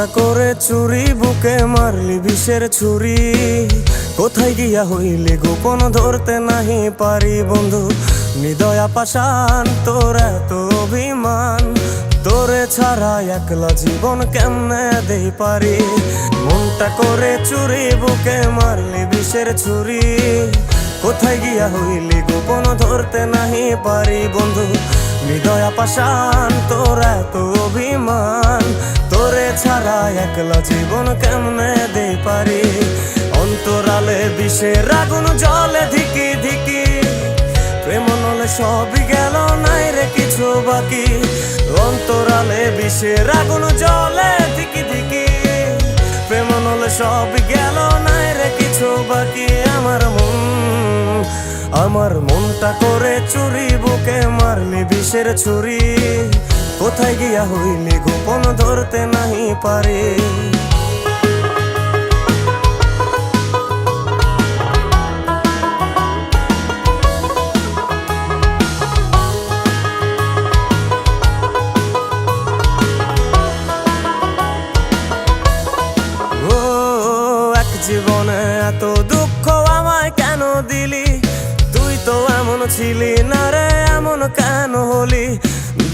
মনটা করে চুরি, বুকে মারলি বিষের ছুরি। কোথায় গিয়া হইলি গোপন ধরতে নাহি পারি বন্ধু। নিদয়া পাশান তোর এত অভিমান। তোরে ছাড়া একলা জীবন কেমনে দেই পারি? মনটা করে চুরি, বুকে মারলি বিষের ছুরি। কোথায় গিয়া হইলি গোপন ধরতে নাহি পারি বন্ধু। হৃদয়া পাশান তোর এত অভিমান। একলা জীবন কেমনে দে পারি? অন্তরালে বিষের আগুন জলে ধিকি ধিকি প্রেম নলে সবই গেল, নাই রে কিছু বাকি। অন্তরালে বিষের আগুন জলে ধিকি ধিকি প্রেম নলে সবই গেল, নাই রে কিছু বাকি। আমার মন, আমার মনটা করে চুরি, বুকে মারলি বিষের ছুরি। কোথায় গিয়া হইলি গোপন ধরতে নাহি পারে? জীবনে এত দুঃখ আমায় কেন দিলি? তুই তো এমন ছিলি না রে, এমন কেন হলি?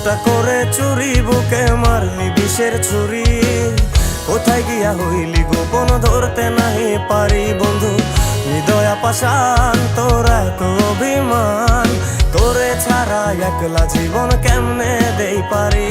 মনটা করে চুরি, বুকে মারলি বিষের ছুরি। কোথায় গিয়া হইলি গোপন ধরতে নাহি পারি বন্ধু? হৃদয়া পাশান তোর এত অভিমান। তোরে ছাড়া একলা জীবন কেমনে দেই পারি?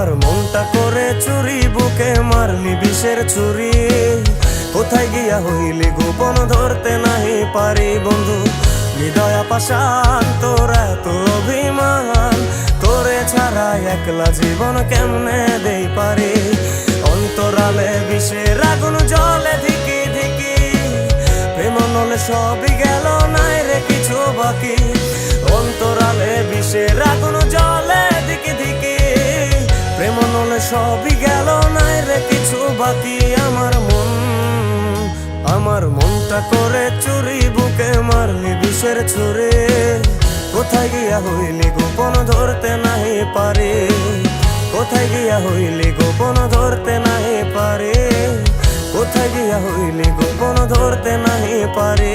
আমার মনটা করে চুরি, বুকে মারলি বিষের ছুরি। কোথায় গিয়া হইলি গোপন ধরতে নাহি পারি বন্ধু? হৃদয়া পাশান তোর এত অভিমান। তোরে ছাড়া একলা জীবন কেমনে দেই পারি? অন্তরালে বিষের আগুন, জলে ধিকি ধিকি প্রেম নলে সবই গেল বাকি আমার মন, আমার মনটা করে চুরি বুকে মারলি বিষের ছুরে কোথায় গিয়া হইলি গোপন ধরতে নাহি পারে? কোথায় গিয়া হইলি গোপন ধরতে নাহি পারে? কোথায় গিয়া হইলি গোপন ধরতে নাহি পারে?